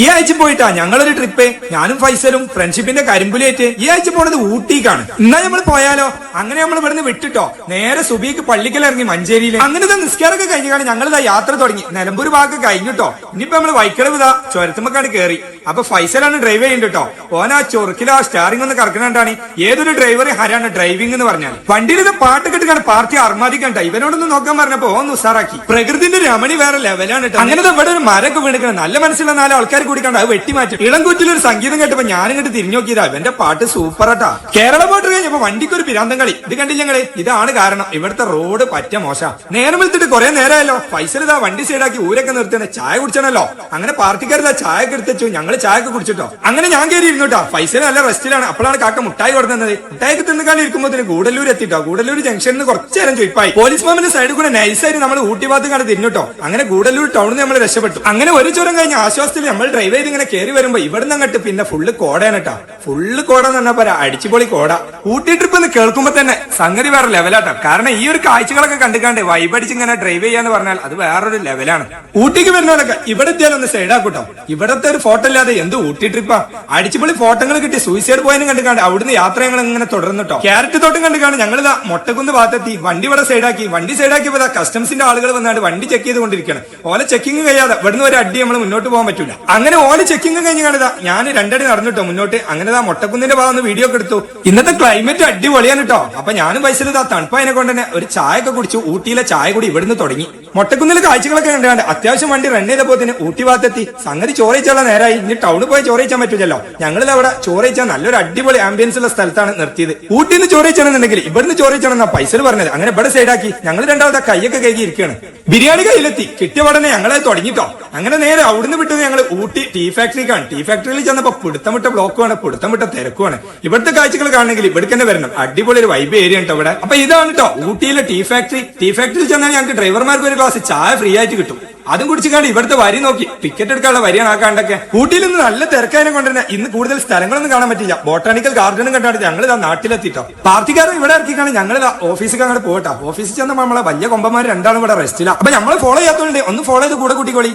ഈ ആഴ്ച പോയിട്ടാ ഞങ്ങളൊരു ട്രിപ്പ് ഞാനും ഫൈസലും ഫ്രണ്ട്ഷിപ്പിന്റെ കരിമ്പുലേറ്റ് ഈ ആഴ്ച പോണത് ഊട്ടിക്കാണ്. എന്നാ നമ്മൾ പോയാലോ? അങ്ങനെ നമ്മൾ ഇവിടുന്ന് വിട്ടിട്ടോ? നേരെ സുബിക്ക് പള്ളിക്കൽ ഇറങ്ങി മഞ്ചേരിയിൽ അങ്ങനത്തെ നിസ്കാരമൊക്കെ കഴിഞ്ഞാണ് ഞങ്ങൾ ഇതാ യാത്ര തുടങ്ങി. നിലമ്പൂർ ഭാഗം കഴിഞ്ഞിട്ടോ? ഇനിയിപ്പോ നമ്മൾ വൈക്കളവ് ഇതാ ചുരത്തുമ്മക്കാണ് കയറി അപ്പൊ ഫൈസലാണ് ഡ്രൈവ് ചെയ്യുന്നത് ഓനാ ഓൻ സ്റ്റാറിംഗ് ഒന്ന് കറക്കണണ്ടാണ്. ഏതൊരു ഡ്രൈവർ ഹരാണ് ഡ്രൈവിംഗ് എന്ന് പറഞ്ഞാൽ വണ്ടിയിൽ ഇത് പാട്ട് കെട്ടുകാണ് പാർട്ടി അർമാദിക്കണ്ട ഇവനോടൊന്ന് നോക്കാൻ പറഞ്ഞപ്പോ ഓൻ ഉസാറാക്കി. പ്രകൃതിന്റെ രമണി വേറെ ലെവലാണ് കേട്ടോ അങ്ങനെ ഇവിടെ ഒരു മരൊക്കെ വീണിക്കണം നല്ല മനസ്സിലുള്ള നാല് ആൾക്കാർ കൂടി കണ്ട അത് വെട്ടിമാറ്റി ഇളംകൂറ്റിൽ ഒരു സംഗീതം കേട്ടപ്പോ ഞാനിങ്ങോട്ട് തിരിഞ്ഞു നോക്കിയതാ. ഇവന്റെ പാട്ട് സൂപ്പറാട്ടാ കേരള പാട്ട് കഴിഞ്ഞപ്പോ വണ്ടിക്ക് ഒരു പിരാന്തം കളി. ഇത് കണ്ടില്ല ഞങ്ങൾ ഇതാണ് കാരണം. ഇവിടുത്തെ റോഡ് പറ്റ മോശ. നേരം വിളിച്ചിട്ട് കുറെ നേരമായല്ലോ പൈസ ഇതാ വണ്ടി സൈഡാക്കി ഊരൊക്കെ നിർത്തണേ ചായ കുടിച്ചണല്ലോ. അങ്ങനെ പാർട്ടിക്കാർ ഇതാ ചായ ഒക്കെ എടുത്തു ഞങ്ങൾ ചായ ഒക്കെ കുടിച്ചിട്ടോ. അങ്ങനെ ഞാൻ കയറി ഇരുന്നുട്ടോ പൈസ നല്ല റെസ്റ്റിലാണ്. അപ്പോഴാണ് കാക്ക മുട്ടായി കൊടുക്കുന്നത് മുട്ടായി തിന്നുകാണ്ട് ഇരിക്കുമ്പോൾ ഗൂഡല്ലൂർ എത്തിട്ടോ. ഗൂഡല്ലൂർ ജംഗ്ഷനിൽ നിന്ന് കുറച്ച് നേരം ചോയിപ്പായി പോലീസ് മാമിന്റെ സൈഡിൽ കൂടെ നൈസായിട്ട് നമ്മൾ ഊട്ടി ഭാഗത്ത് കണ്ട് തിരിഞ്ഞിട്ടോ അങ്ങനെ ഗൂഡല്ലൂർ ടൗണിൽ നമ്മൾ രക്ഷപ്പെട്ടു. അങ്ങനെ ഒരു ചുരം കഴിഞ്ഞ ആശ്വാസത്തിൽ നമ്മൾ ഡ്രൈവ് ചെയ്ത് ഇങ്ങനെ കയറി വരുമ്പോ ഇവിടുന്ന് അങ്ങോട്ട് പിന്നെ ഫുള്ള് കോടയാണ് കേട്ടോ ഫുള്ള് കോട എന്ന് പറഞ്ഞാൽ പോരാ അടിച്ചുപൊളി കോട. ഊട്ടി ട്രിപ്പ് എന്ന് കേൾക്കുമ്പോ തന്നെ സംഗതി വേറെ ലെവലാട്ടോ കാരണം ഈ ഒരു കാഴ്ചകളൊക്കെ കണ്ടുകാണ്ട് വൈബടിച്ച് ഇങ്ങനെ ഡ്രൈവ് ചെയ്യാന്ന് പറഞ്ഞാൽ അത് വേറൊരു ലെവലാണ് ഊട്ടിക്ക് വരുന്നവരൊക്കെ ഇവിടെ എത്തിയാലും ഒന്ന് സൈഡ് ആക്കൂട്ടോ. ഇവിടത്തെ ഒരു ഫോട്ടോ ഇല്ലാതെ എന്ത് ഊട്ടി ട്രിപ്പാ അടിച്ചുപൊളി ഫോട്ടോകൾ കിട്ടി സൂയിസൈഡ് പോയിന്റ് കണ്ടുകാണ്ട് അവിടുന്ന് യാത്ര ഞങ്ങൾ ഇങ്ങനെ തുടർന്നിട്ടോ ക്യാരറ്റ് തോട്ടം കണ്ടുകാണ്ട് ഞങ്ങൾ ഇതാ മൊട്ടക്കുന്ന് ഭാഗത്തെത്തി വണ്ടി ഇവിടെ സൈഡാക്കി വണ്ടി സൈഡാക്കിയപ്പോ കസ്റ്റംസിന്റെ ആളുകൾ വന്നാണ്ട് വണ്ടി ചെക്ക് ചെയ്തുകൊണ്ടിരിക്കുകയാണ് ഓലെ ചെക്കിങ് കഴിയാതെ ഇവിടുന്ന് ഒരു അടി നമ്മൾ മുന്നോട്ട് പോകാൻ പറ്റൂല. അങ്ങനെ ഓല ചെക്കിങ് കഴിഞ്ഞ് കാണിതാ ഞാൻ രണ്ടടി നടന്നിട്ടോ മുന്നോട്ട്. അങ്ങനെ ആ മൊട്ടക്കുന്നിന്റെ ഭാഗം വീഡിയോ ഒക്കെ എടുത്തു. ഇന്നത്തെ ക്ലൈമറ്റ് അടിപൊളിയാണ് കേട്ടോ അപ്പൊ ഞാനും പൈസയിൽ ഇതാ തണുപ്പതിനെ കൊണ്ട് തന്നെ ഒരു ചായ ഒക്കെ കുടിച്ചു. ഊട്ടിയിലെ ചായ കൂടി ഇവിടുന്ന് തുടങ്ങി. മൊട്ടക്കുന്നിലെ കാഴ്ചകളൊക്കെ കണ്ടാണ്ട് അത്യാവശ്യം വണ്ടി റൺ ചെയ്തപ്പോ തന്നെ ഊട്ടി ഭാഗത്തെത്തി. സംഗതി ചോറയിച്ചുള്ള നേരായി. ഇനി ടൗണിൽ പോയി ചോറയിച്ചാൻ പറ്റില്ലല്ലോ ഞങ്ങൾ അവിടെ ചോറയിച്ചാൽ നല്ലൊരു അടിപൊളി ആംബിയൻസ് ഉള്ള സ്ഥലത്താണ് നിർത്തിയത്. ഊട്ടിയിൽ നിന്ന് ചോറയിച്ചാണെന്നുണ്ടെങ്കിൽ ഇവിടുന്ന് ചോറയിച്ചാണെന്നാ പൈസ പറഞ്ഞത്. അങ്ങനെ ഇവിടെ സൈഡാക്കി ഞങ്ങൾ രണ്ടാമത്തെ കൈയൊക്കെ കൈകി ഇരിക്കുകയാണ് ബിരിയാണി കയ്യിലെത്തി. കിട്ടിയ ഉടനെ ഞങ്ങളെ തുടങ്ങിട്ടോ. അങ്ങനെ നേരെ അവിടുന്ന് വിട്ടത് ഞങ്ങൾ ഊട്ടി ടീ ഫാക്ടറിക്കാണ് ടീ ഫാക്ടറിയിൽ ചെന്നപ്പോ പിടുത്തമിട്ട ബ്ലോക്കുമാണ് പിടുത്തമിട്ട തിരക്കുമാണ്. ഇവിടുത്തെ കാഴ്ചകൾ കാണണമെങ്കിൽ ഇവിടെ തന്നെ വരണം. അടിപൊളി ഒരു വൈബ് ഏരിയ ഉണ്ടോ ഇവിടെ. അപ്പൊ ഇതാണ് കേട്ടോ ഊട്ടിയിലെ ടീ ഫാക്ടറി ടീ ഫാക്ടറിയിൽ ചെന്നാൽ ഞങ്ങൾക്ക് ഡ്രൈവർമാർക്ക് ഒരു ഗ്ലാസ് ചായ ഫ്രീ ആയിട്ട് കിട്ടും. അതും കുടിച്ചിക്കാണ്ട് ഇവിടുത്തെ വരി നോക്കി. ടിക്കറ്റ് എടുക്കാനുള്ള വരിയാണ് ആ കണ്ടൊക്കെ. ഊട്ടിയിൽ നിന്ന് നല്ല തിരക്കാനും കൊണ്ട് തന്നെ ഇന്ന് കൂടുതൽ സ്ഥലങ്ങളൊന്നും കാണാൻ പറ്റില്ല. ബോട്ടാണിക്കൽ ഗാർഡനും കണ്ടാണ് ഞങ്ങൾ ഇതാ നാട്ടിലെത്തിട്ടോ. പാർട്ടിക്കാരും ഇവിടെ ഇറക്കിക്കാണ്. ഞങ്ങൾ ഇതാ ഓഫീസിൽ അങ്ങോട്ട് പോകട്ടോ. ഓഫീസിൽ ചെന്നപ്പോൾ നമ്മളെ വലിയ കൊമ്പന്മാർ രണ്ടാളും ഇവിടെ റെസ്റ്റില്ല അപ്പൊ നമ്മൾ ഫോളോ ചെയ്യാത്തതുകൊണ്ട് ഒന്ന് ഫോളോ ചെയ്ത് കൂടെ കൂട്ടിക്കോളി.